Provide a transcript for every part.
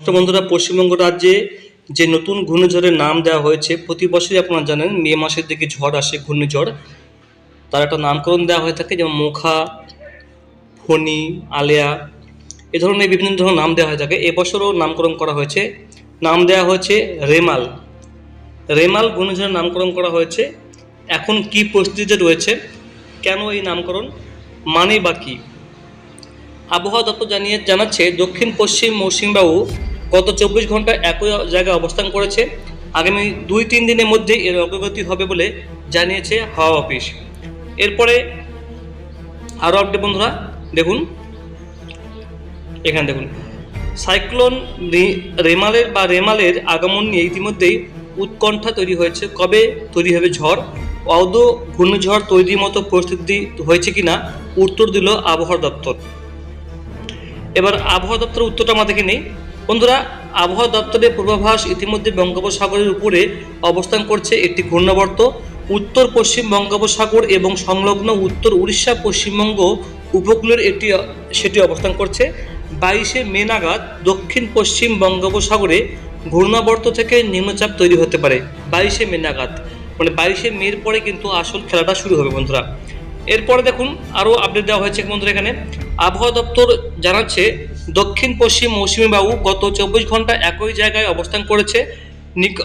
বন্ধুরা পশ্চিমবঙ্গ রাজ্যে যে নতুন ঘূর্ণিঝড়ের নাম দেওয়া হয়েছে, প্রতি বছরই আপনারা জানেন মে মাসের দিকে ঝড় আসে ঘূর্ণিঝড়। তার একটা নামকরণ দেওয়া হয়ে থাকে যেমন মোখা, ফণি, আলেয়া, এ ধরনের বিভিন্ন ধরনের নাম দেওয়া হয়ে থাকে। এবছরও নামকরণ করা হয়েছে। নাম দেওয়া হয়েছে রেমাল। রেমাল ঘূর্ণিঝড়ের নামকরণ করা হয়েছে। এখন কি পরিস্থিতিতে রয়েছে? কেন এই নামকরণ? মানে বা কী? আবহাওয়া দপ্তর জানিয়ে জানাচ্ছে দক্ষিণ পশ্চিম মৌসুমী বায়ু গত চব্বিশ ঘন্টায় একই জায়গায় অবস্থান করেছে। আগামী দুই তিন দিনের মধ্যে এর অগ্রগতি হবে বলে জানিয়েছে হাওয়া অফিস। এরপরে আরও আপডেট বন্ধুরা, দেখুন। এখানে দেখুন। সাইক্লোন রেমালের বা রেমালের আগমন নিয়ে ইতিমধ্যেই উৎকণ্ঠা তৈরি হয়েছে। কবে তৈরি হবে ঝড়? আদৌ ঘূর্ণিঝড় তৈরির মতো পরিস্থিতি হয়েছে কিনা? উত্তর দিল আবহাওয়া দপ্তর। এবার আবহাওয়া দপ্তরের উত্তরটা দেখে নেই। বন্ধুরা, আবহাওয়া দপ্তরের পূর্বাভাস ইতিমধ্যে বঙ্গোপসাগরের উপরে অবস্থান করছে একটি ঘূর্ণাবর্ত। উত্তর পশ্চিম বঙ্গোপসাগর এবং সংলগ্ন উত্তর উড়িষ্যা, পশ্চিমবঙ্গ উপকূলের একটি, সেটি অবস্থান করছে। বাইশে মে নাগাদ দক্ষিণ পশ্চিম বঙ্গোপসাগরে ঘূর্ণাবর্ত থেকে নিম্নচাপ তৈরি হতে পারে, বাইশে মে নাগাদ। মানে বাইশে মের পরে কিন্তু আসল খেলাটা শুরু হবে বন্ধুরা। এরপরে দেখুন, আরও আপডেট দেওয়া হয়েছে বন্ধুরা এখানে। আবহাওয়া দপ্তর জানাচ্ছে দক্ষিণ পশ্চিম মৌসুমী বায়ু গত চব্বিশ ঘণ্টা একই জায়গায় অবস্থান করেছে। নিক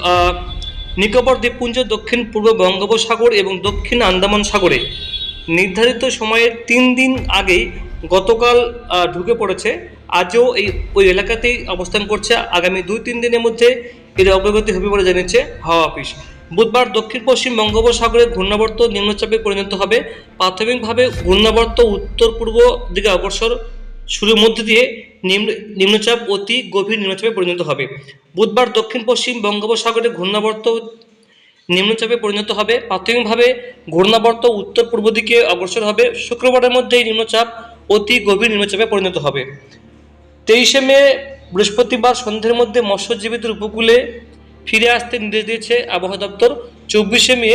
নিকোবর দ্বীপপুঞ্জ, দক্ষিণ পূর্ব বঙ্গোপসাগর এবং দক্ষিণ আন্দামান সাগরে। নির্ধারিত সময়ের তিন দিন আগেই গতকাল ঢুকে পড়েছে। আজও এই, ওই এলাকাতেই অবস্থান করছে। আগামী দুই তিন দিনের মধ্যে এর অগ্রগতি হবে বলে জানিয়েছে হাওয়া অফিস। বুধবার দক্ষিণ পশ্চিম বঙ্গোপসাগরে ঘূর্ণাবর্ত নিম্নচাপে পরিণত হবে। প্রাথমিকভাবে ঘূর্ণাবর্ত উত্তর পূর্ব দিকে অগ্রসর শুরুর মধ্যে দিয়ে নিম্ন, নিম্নচাপ অতি গভীর নিম্নচাপে পরিণত হবে। বুধবার দক্ষিণ পশ্চিম বঙ্গোপসাগরে ঘূর্ণাবর্ত নিম্নচাপে পরিণত হবে। প্রাথমিকভাবে ঘূর্ণাবর্ত উত্তর পূর্ব দিকে অগ্রসর হবে। শুক্রবারের মধ্যে এই নিম্নচাপ অতি গভীর নিম্নচাপে পরিণত হবে। তেইশে মে, বৃহস্পতিবার সন্ধ্যের মধ্যে মৎস্যজীবীদের উপকূলে ফিরে আসতে নির্দেশ দিয়েছে আবহাওয়া দপ্তর। চব্বিশে মে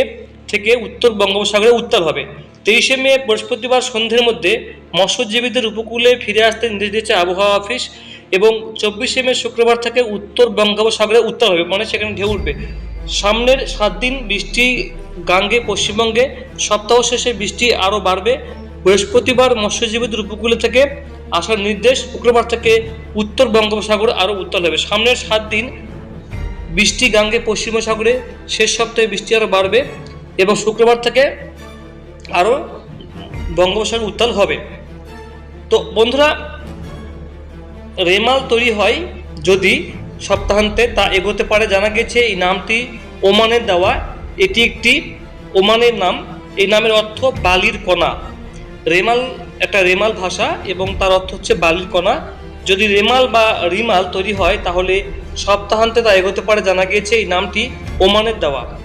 থেকে উত্তর বঙ্গোপসাগরে উত্তাল হবে। তেইশে মে, বৃহস্পতিবার সন্ধ্যের মধ্যে মৎস্যজীবীদের উপকূলে ফিরে আসতে নির্দেশ দিয়েছে আবহাওয়া অফিস এবং চব্বিশে মে শুক্রবার থেকে উত্তর বঙ্গোপসাগরে উত্তর হবে মানে সেখানে ঢেউ উঠবে। সামনের সাত দিন বৃষ্টি গাঙ্গে পশ্চিমবঙ্গে, সপ্তাহ শেষে বৃষ্টি আরও বাড়বে। বৃহস্পতিবার মৎস্যজীবীদের উপকূলে থেকে আসার নির্দেশ শুক্রবার থেকে উত্তর বঙ্গোপসাগর আরও উত্তাল হবে। সামনের সাত দিন বৃষ্টি গাঙ্গে পশ্চিমসাগরে শেষ সপ্তাহে বৃষ্টি আরও বাড়বে এবং শুক্রবার থেকে আরও বঙ্গোপসাগর উত্তাল হবে। তো বন্ধুরা, রেমাল তৈরি হয় যদি সপ্তাহান্তে, তা এগোতে পারে। জানা গেছে এই নামটি ওমানের দেওয়া। এটি একটি ওমানের নাম। এই নামের অর্থ বালির কণা। রেমাল একটা রেমাল ভাষা এবং তার অর্থ হচ্ছে বালির কণা। যদি রেমাল বা রিমাল তৈরি হয়, তাহলে সপ্তাহান্তে তা এগোতে পারে। জানা গিয়েছে এই নামটি ওমানের দেওয়া।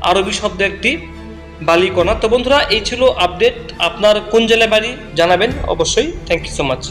আরবি শব্দ একটি বালিকণা। তো বন্ধুরা, এই ছিল আপডেট আপনার কোন জেলায় বাড়ি জানাবেন? অবশ্যই। Thank you so much